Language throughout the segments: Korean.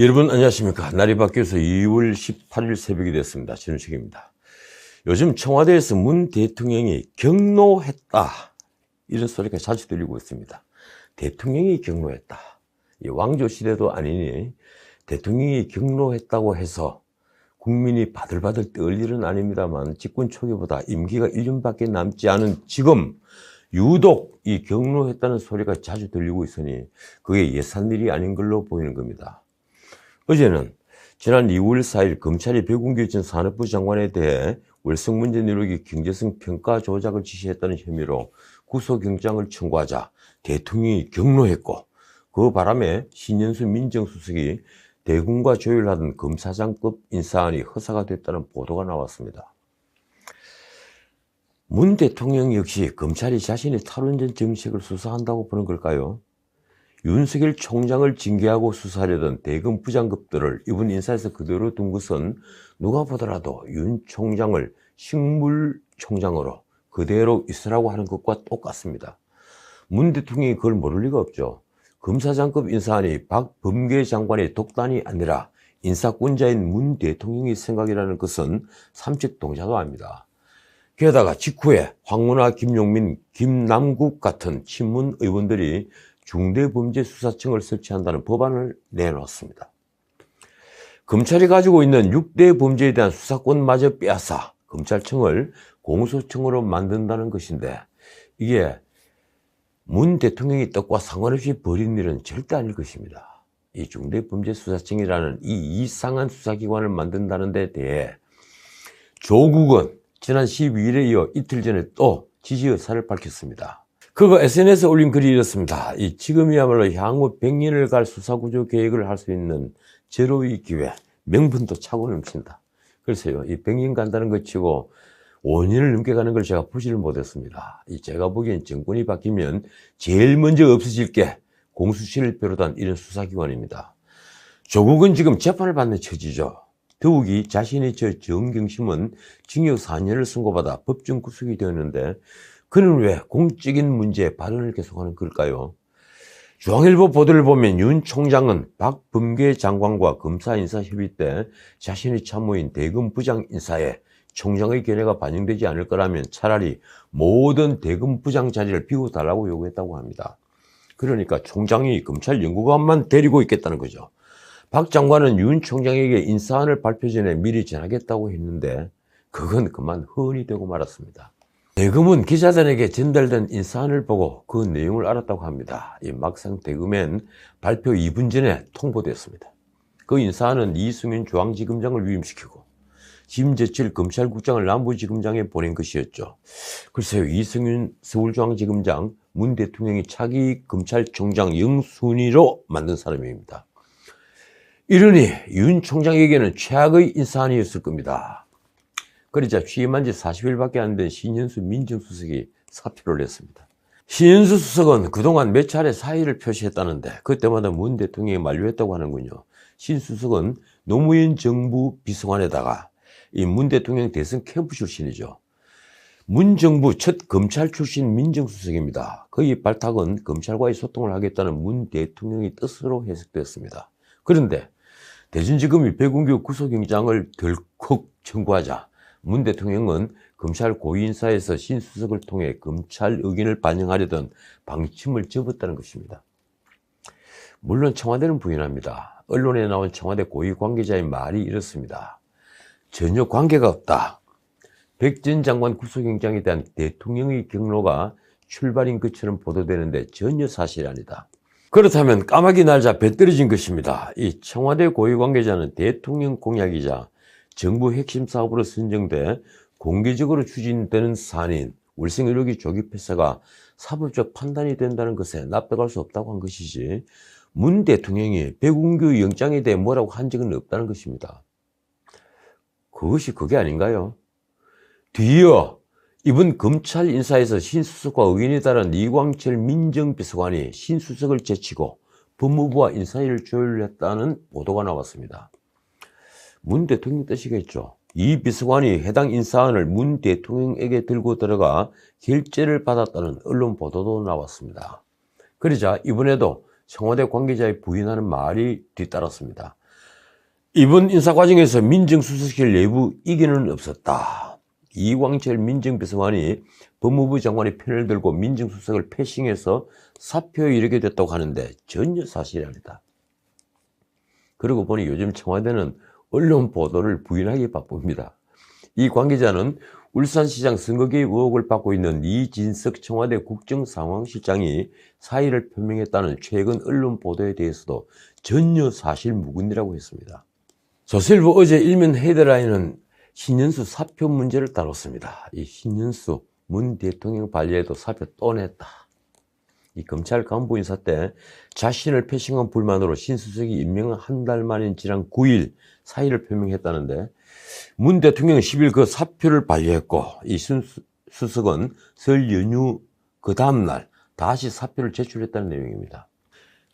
여러분 안녕하십니까. 날이 바뀌어서 2월 18일 새벽이 됐습니다. 진우식입니다. 요즘 청와대에서 문 대통령이 경로했다. 이런 소리가 자주 들리고 있습니다. 대통령이 경로했다. 이 왕조 시대도 아니니 대통령이 경로했다고 해서 국민이 바들바들 떨 일은 아닙니다만 집권 초기보다 임기가 1년밖에 남지 않은 지금 유독 이 경로했다는 소리가 자주 들리고 있으니 그게 예산 일이 아닌 걸로 보이는 겁니다. 어제는 지난 2월 4일 검찰이 백운규 전 산업부 장관에 대해 월성 문제 누르기 경제성 평가 조작을 지시했다는 혐의로 구속영장을 청구하자 대통령이 경로했고 그 바람에 신현수 민정수석이 대군과 조율하던 검사장급 인사안이 허사가 됐다는 보도가 나왔습니다. 문 대통령 역시 검찰이 자신의 탈원전 정책을 수사한다고 보는 걸까요? 윤석열 총장을 징계하고 수사하려던 대검 부장급들을 이번 인사에서 그대로 둔 것은 누가 보더라도 윤 총장을 식물 총장으로 그대로 있으라고 하는 것과 똑같습니다. 문 대통령이 그걸 모를 리가 없죠. 검사장급 인사안이 박범계 장관의 독단이 아니라 인사권자인 문 대통령의 생각이라는 것은 삼척동자도 압니다. 게다가 직후에 황운하, 김용민, 김남국 같은 친문 의원들이 중대범죄수사청을 설치한다는 법안을 내놓았습니다. 검찰이 가지고 있는 6대 범죄에 대한 수사권마저 빼앗아 검찰청을 공소청으로 만든다는 것인데 이게 문 대통령이 뜻과 상관없이 벌인 일은 절대 아닐 것입니다. 이 중대범죄수사청이라는 이 이상한 수사기관을 만든다는 데 대해 조국은 지난 12일에 이어 이틀 전에 또 지지 의사를 밝혔습니다. 그가 SNS에 올린 글이 이렇습니다. 이 지금이야말로 향후 100년을 갈 수사구조 계획을 할 수 있는 제로의 기회, 명분도 차고 넘친다. 글쎄요, 이 100년 간다는 것 치고 5년을 넘게 가는 걸 제가 보지를 못했습니다. 이 제가 보기엔 정권이 바뀌면 제일 먼저 없어질 게 공수실을 비롯한 이런 수사기관입니다. 조국은 지금 재판을 받는 처지죠. 더욱이 자신의 저 정경심은 징역 4년을 선고받아 법정 구속이 되었는데 그는 왜 공적인 문제에 발언을 계속하는 걸까요? 중앙일보 보도를 보면 윤 총장은 박범계 장관과 검사 인사 협의 때 자신의 참모인 대검 부장 인사에 총장의 견해가 반영되지 않을 거라면 차라리 모든 대검 부장 자리를 비워달라고 요구했다고 합니다. 그러니까 총장이 검찰 연구관만 데리고 있겠다는 거죠. 박 장관은 윤 총장에게 인사안을 발표 전에 미리 전하겠다고 했는데 그건 그만 허언이 되고 말았습니다. 대금은 기자들에게 전달된 인사안을 보고 그 내용을 알았다고 합니다. 이 막상 대금엔 발표 2분 전에 통보됐습니다. 그 인사안은 이승윤 중앙지검장을 위임시키고 김재철 검찰국장을 남부지검장에 보낸 것이었죠. 글쎄요, 이승윤 서울중앙지검장 문 대통령이 차기 검찰총장 영순위로 만든 사람입니다. 이러니 윤 총장에게는 최악의 인사안이었을 겁니다. 그러자 취임한 지 40일밖에 안 된 신현수 민정수석이 사표를 냈습니다. 신현수 수석은 그동안 몇 차례 사의를 표시했다는데 그때마다 문 대통령이 만류했다고 하는군요. 신 수석은 노무현 정부 비서관에다가 이 문 대통령 대선 캠프 출신이죠. 문 정부 첫 검찰 출신 민정수석입니다. 그의 발탁은 검찰과의 소통을 하겠다는 문 대통령의 뜻으로 해석됐습니다. 그런데 대전지검이 백운규 구속영장을 덜컥 청구하자 문 대통령은 검찰 고위인사에서 신수석을 통해 검찰 의견을 반영하려던 방침을 접었다는 것입니다. 물론 청와대는 부인합니다. 언론에 나온 청와대 고위 관계자의 말이 이렇습니다. 전혀 관계가 없다. 백 전 장관 구속영장에 대한 대통령의 경로가 출발인 것처럼 보도되는데 전혀 사실이 아니다. 그렇다면 까마귀 날자 배 떨어진 것입니다. 이 청와대 고위 관계자는 대통령 공약이자 정부 핵심 사업으로 선정돼 공개적으로 추진되는 사안인 월성의료기 조기 폐쇄가 사법적 판단이 된다는 것에 납득할 수 없다고 한 것이지 문 대통령이 백운규 영장에 대해 뭐라고 한 적은 없다는 것입니다. 그것이 그게 아닌가요? 뒤이어 이번 검찰 인사에서 신수석과 의견이 다른 이광철 민정비서관이 신수석을 제치고 법무부와 인사일을 조율했다는 보도가 나왔습니다. 문 대통령 뜻이겠죠. 이 비서관이 해당 인사안을 문 대통령에게 들고 들어가 결재를 받았다는 언론 보도도 나왔습니다. 그러자 이번에도 청와대 관계자의 부인하는 말이 뒤따랐습니다. 이번 인사 과정에서 민정수석실 내부 이견은 없었다. 이광철 민정비서관이 법무부 장관의 편을 들고 민정수석을 패싱해서 사표에 이르게 됐다고 하는데 전혀 사실이 아니다. 그러고 보니 요즘 청와대는 언론 보도를 부인하기 바쁩니다. 이 관계자는 울산시장 선거개입 의혹을 받고 있는 이진석 청와대 국정상황실장이 사의를 표명했다는 최근 언론 보도에 대해서도 전혀 사실 무근이라고 했습니다. 조선일보 어제 일면 헤드라인은 신년수 사표 문제를 다뤘습니다. 이 신년수 문 대통령 관리에도 사표 또 냈다. 이 검찰 간부 인사 때 자신을 패싱한 불만으로 신수석이 임명한 한 달 만인 지난 9일 사의를 표명했다는데 문 대통령은 10일 그 사표를 반려했고 이 신수석은 설 연휴 그 다음날 다시 사표를 제출했다는 내용입니다.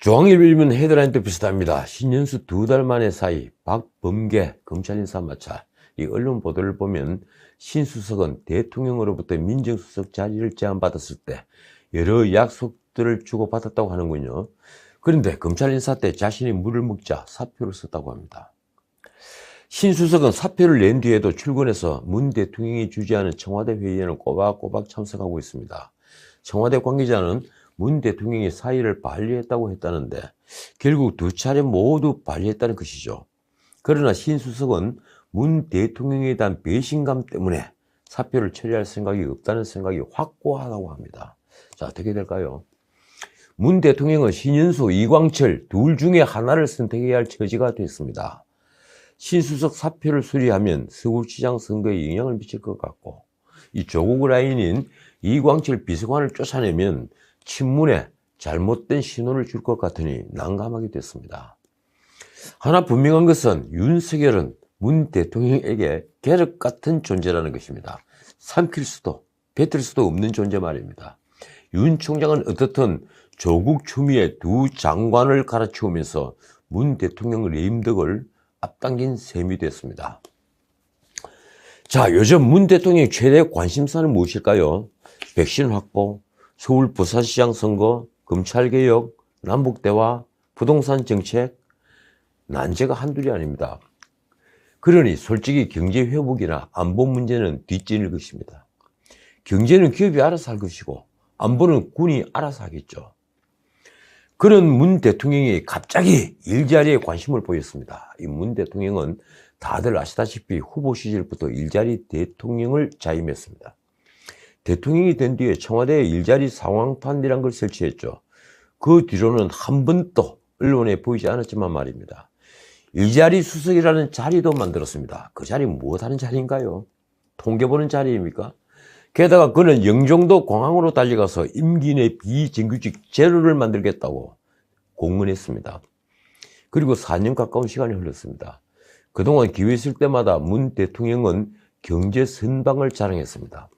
중앙일보일면 헤드라인도 비슷합니다. 신년수 두 달 만의 사이 박범계 검찰 인사 마찰 이 언론 보도를 보면 신수석은 대통령으로부터 민정수석 자리를 제안받았을 때 여러 약속들을 주고받았다고 하는군요. 그런데 검찰 인사 때 자신이 물을 먹자 사표를 썼다고 합니다. 신수석은 사표를 낸 뒤에도 출근해서 문 대통령이 주재하는 청와대 회의에는 꼬박꼬박 참석하고 있습니다. 청와대 관계자는 문 대통령이 사의를 반려했다고 했다는데 결국 두 차례 모두 반려했다는 것이죠. 그러나 신수석은 문 대통령에 대한 배신감 때문에 사표를 처리할 생각이 없다는 생각이 확고하다고 합니다. 자, 어떻게 될까요? 문 대통령은 신윤수, 이광철 둘 중에 하나를 선택해야 할 처지가 됐습니다. 신수석 사표를 수리하면 서울시장 선거에 영향을 미칠 것 같고 이 조국 라인인 이광철 비서관을 쫓아내면 친문에 잘못된 신호를 줄 것 같으니 난감하게 됐습니다. 하나 분명한 것은 윤석열은 문 대통령에게 계륵 같은 존재라는 것입니다. 삼킬 수도 뱉을 수도 없는 존재 말입니다. 윤 총장은 어떻든 조국 추미애 두 장관을 갈아치우면서 문 대통령 레임덕을 앞당긴 셈이 됐습니다. 자, 요즘 문 대통령의 최대 관심사는 무엇일까요? 백신 확보, 서울 부산시장 선거, 검찰개혁, 남북대화, 부동산 정책, 난제가 한둘이 아닙니다. 그러니 솔직히 경제 회복이나 안보 문제는 뒷전일 것입니다. 경제는 기업이 알아서 할 것이고 안보는 군이 알아서 하겠죠. 그런 문 대통령이 갑자기 일자리에 관심을 보였습니다. 이 문 대통령은 다들 아시다시피 후보 시절부터 일자리 대통령을 자임했습니다. 대통령이 된 뒤에 청와대 일자리 상황판이란 걸 설치했죠. 그 뒤로는 한 번도 언론에 보이지 않았지만 말입니다. 일자리 수석이라는 자리도 만들었습니다. 그 자리 무엇하는 자리인가요? 통계 보는 자리입니까? 게다가 그는 영종도 공항으로 달려가서 임기 내 비정규직 제로를 만들겠다고 공문했습니다. 그리고 4년 가까운 시간이 흘렀습니다. 그동안 기회 있을 때마다 문 대통령은 경제 선방을 자랑했습니다.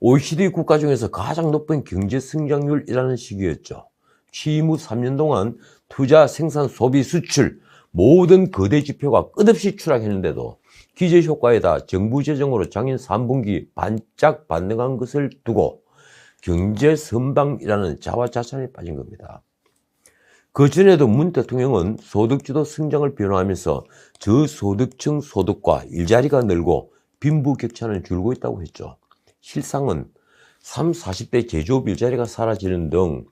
OECD 국가 중에서 가장 높은 경제 성장률이라는 시기였죠. 취임 후 3년 동안 투자, 생산, 소비, 수출 모든 거대 지표가 끝없이 추락했는데도 기재 효과에다 정부 재정으로 작년 3분기 반짝 반등한 것을 두고 경제 선방이라는 자화자찬에 빠진 겁니다. 그 전에도 문 대통령은 소득주도 성장을 변화하면서 저소득층 소득과 일자리가 늘고 빈부격차는 줄고 있다고 했죠. 실상은 3, 40대 제조업 일자리가 사라지는 등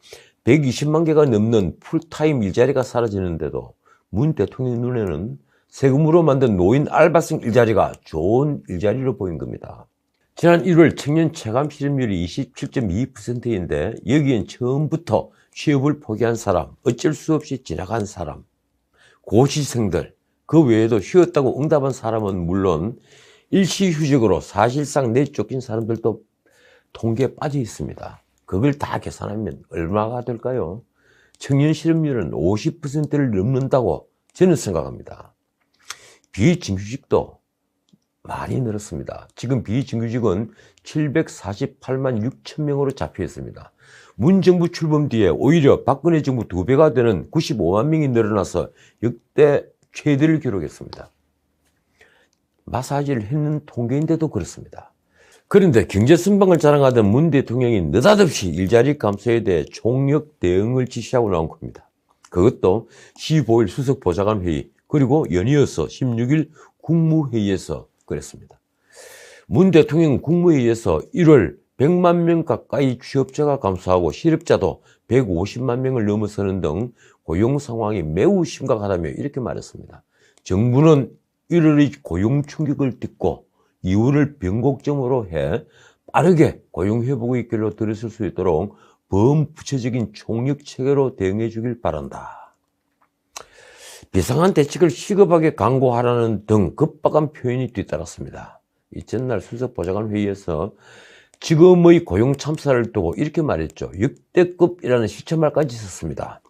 120만 개가 넘는 풀타임 일자리가 사라지는데도 문 대통령 눈에는 세금으로 만든 노인 알바생 일자리가 좋은 일자리로 보인 겁니다. 지난 1월 청년 체감 실업률이 27.2%인데 여기엔 처음부터 취업을 포기한 사람, 어쩔 수 없이 지나간 사람, 고시생들, 그 외에도 쉬었다고 응답한 사람은 물론 일시휴직으로 사실상 내쫓긴 사람들도 통계에 빠져 있습니다. 그걸 다 계산하면 얼마가 될까요? 청년 실업률은 50%를 넘는다고 저는 생각합니다. 비정규직도 많이 늘었습니다. 지금 비정규직은 748만 6천 명으로 잡혀 있습니다. 문 정부 출범 뒤에 오히려 박근혜 정부 두 배가 되는 95만 명이 늘어나서 역대 최대를 기록했습니다. 마사지를 했는 통계인데도 그렇습니다. 그런데 경제 선방을 자랑하던 문 대통령이 느닷없이 일자리 감소에 대해 총력 대응을 지시하고 나온 겁니다. 그것도 15일 수석 보좌관 회의 그리고 연이어서 16일 국무회의에서 그랬습니다. 문 대통령 국무회의에서 1월 100만 명 가까이 취업자가 감소하고 실업자도 150만 명을 넘어서는 등 고용 상황이 매우 심각하다며 이렇게 말했습니다. 정부는 1월의 고용 충격을 딛고 2월을 변곡점으로 해 빠르게 고용 회복의 길로 들어설 수 있도록 범부처적인 총력 체계로 대응해 주길 바란다. 비상한 대책을 시급하게 강구하라는 등 급박한 표현이 뒤따랐습니다. 이 전날 수석 보좌관 회의에서 지금의 고용 참사를 두고 이렇게 말했죠. 역대급이라는 시체말까지 썼습니다.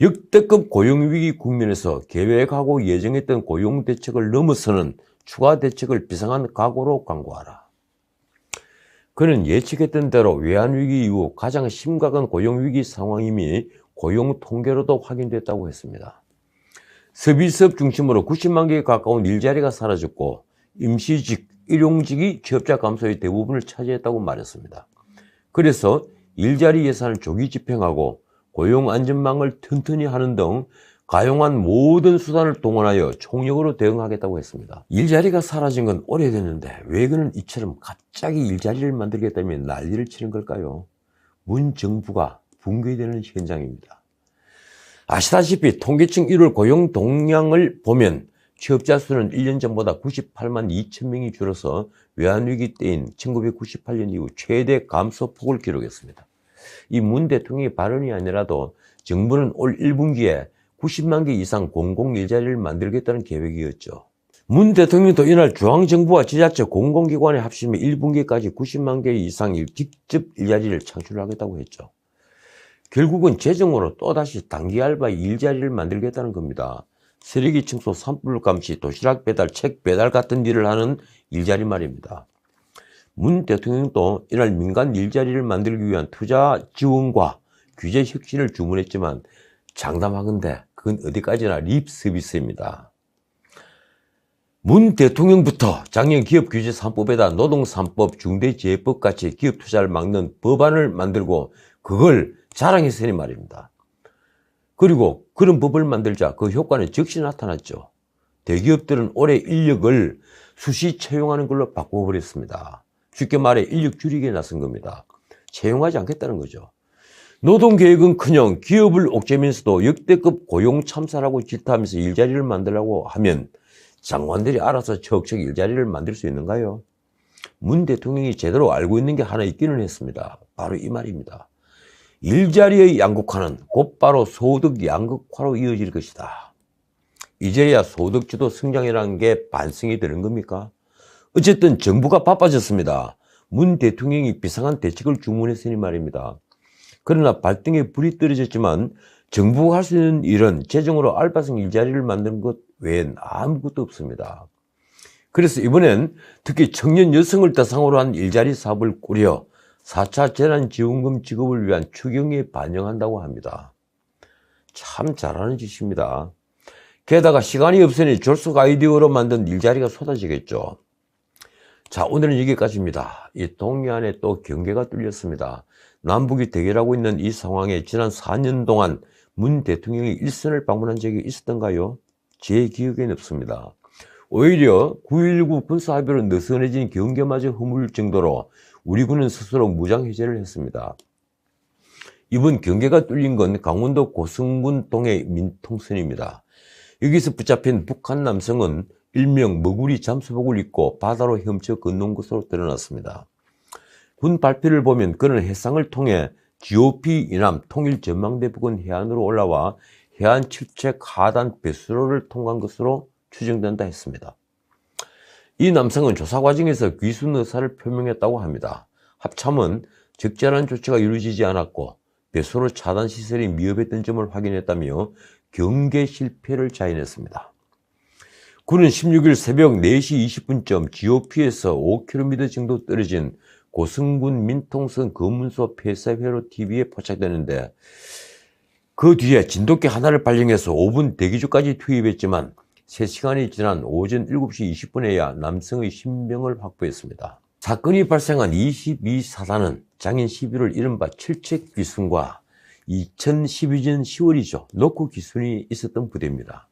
역대급 고용위기 국면에서 계획하고 예정했던 고용 대책을 넘어서는 추가 대책을 비상한 각오로 강구하라. 그는 예측했던 대로 외환위기 이후 가장 심각한 고용위기 상황임이 고용 통계로도 확인됐다고 했습니다. 서비스업 중심으로 90만 개에 가까운 일자리가 사라졌고 임시직, 일용직이 취업자 감소의 대부분을 차지했다고 말했습니다. 그래서 일자리 예산을 조기 집행하고 고용 안전망을 튼튼히 하는 등 가용한 모든 수단을 동원하여 총력으로 대응하겠다고 했습니다. 일자리가 사라진 건 오래됐는데 왜 그는 이처럼 갑자기 일자리를 만들겠다며 난리를 치는 걸까요? 문 정부가 붕괴되는 현장입니다. 아시다시피 통계청 1월 고용 동향을 보면 취업자 수는 1년 전보다 98만 2천 명이 줄어서 외환위기 때인 1998년 이후 최대 감소폭을 기록했습니다. 이 문 대통령의 발언이 아니라도 정부는 올 1분기에 90만 개 이상 공공 일자리를 만들겠다는 계획이었죠. 문 대통령도 이날 중앙정부와 지자체 공공기관의 합심해 1분기까지 90만 개 이상 직접 일자리를 창출하겠다고 했죠. 결국은 재정으로 또다시 단기 알바 일자리를 만들겠다는 겁니다. 쓰레기 청소, 산불 감시, 도시락 배달, 책 배달 같은 일을 하는 일자리 말입니다. 문 대통령도 이날 민간 일자리를 만들기 위한 투자 지원과 규제 혁신을 주문했지만 장담하건대 그건 어디까지나 립 서비스입니다. 문 대통령부터 작년 기업규제 3법에다 노동 3법, 중대재해법 같이 기업 투자를 막는 법안을 만들고 그걸 자랑했으니 말입니다. 그리고 그런 법을 만들자 그 효과는 즉시 나타났죠. 대기업들은 올해 인력을 수시 채용하는 걸로 바꿔버렸습니다. 쉽게 말해 인력 줄이기에 나선 겁니다. 채용하지 않겠다는 거죠. 노동계획은 그냥 기업을 옥죄면서도 역대급 고용 참사라고 질타하면서 일자리를 만들라고 하면 장관들이 알아서 척척 일자리를 만들 수 있는가요? 문 대통령이 제대로 알고 있는 게 하나 있기는 했습니다. 바로 이 말입니다. 일자리의 양극화는 곧바로 소득 양극화로 이어질 것이다. 이제야 소득주도 성장이라는 게 반성이 되는 겁니까? 어쨌든 정부가 바빠졌습니다. 문 대통령이 비상한 대책을 주문했으니 말입니다. 그러나 발등에 불이 떨어졌지만 정부가 할 수 있는 일은 재정으로 알바생 일자리를 만드는 것 외엔 아무것도 없습니다. 그래서 이번엔 특히 청년 여성을 대상으로 한 일자리 사업을 꾸려 4차 재난지원금 지급을 위한 추경에 반영한다고 합니다. 참 잘하는 짓입니다. 게다가 시간이 없으니 졸속 아이디어로 만든 일자리가 쏟아지겠죠. 자, 오늘은 여기까지입니다. 이 동해안에 또 경계가 뚫렸습니다. 남북이 대결하고 있는 이 상황에 지난 4년 동안 문 대통령이 일선을 방문한 적이 있었던가요? 제 기억에는 없습니다. 오히려 9.19 군사합의로 느슨해진 경계마저 허물 정도로 우리 군은 스스로 무장해제를 했습니다. 이번 경계가 뚫린 건 강원도 고성군 동해 민통선입니다. 여기서 붙잡힌 북한 남성은 일명 머구리 잠수복을 입고 바다로 헤엄쳐 건넌 것으로 드러났습니다. 군 발표를 보면 그는 해상을 통해 GOP 이남 통일 전망대 부근 해안으로 올라와 해안 칠책 하단 배수로를 통과한 것으로 추정된다 했습니다. 이 남성은 조사 과정에서 귀순 의사를 표명했다고 합니다. 합참은 적절한 조치가 이루어지지 않았고 배수로 차단 시설이 미흡했던 점을 확인했다며 경계 실패를 자인했습니다. 군은 16일 새벽 4시 20분쯤 GOP에서 5km 정도 떨어진 고승군 민통선 검문소 폐쇄회로 TV에 포착되는데 그 뒤에 진돗개 하나를 발령해서 5분 대기조까지 투입했지만 3시간이 지난 오전 7시 20분에야 남성의 신병을 확보했습니다. 사건이 발생한 22사단은 작년 11월 이른바 칠책 귀순과 2012년 10월이죠. 노크 귀순이 있었던 부대입니다.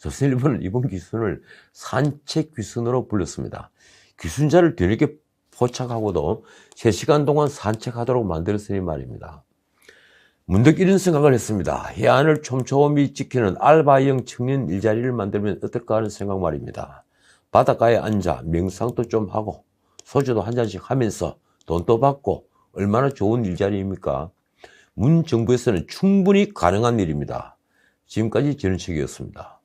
조선일보는 이번 귀순을 산책 귀순으로 불렀습니다. 귀순자를 뒤늦게 포착하고도 3시간 동안 산책하도록 만들었으니 말입니다. 문득 이런 생각을 했습니다. 해안을 촘촘히 지키는 알바형 청년 일자리를 만들면 어떨까 하는 생각 말입니다. 바닷가에 앉아 명상도 좀 하고 소주도 한 잔씩 하면서 돈도 받고 얼마나 좋은 일자리입니까? 문 정부에서는 충분히 가능한 일입니다. 지금까지 전은책이었습니다.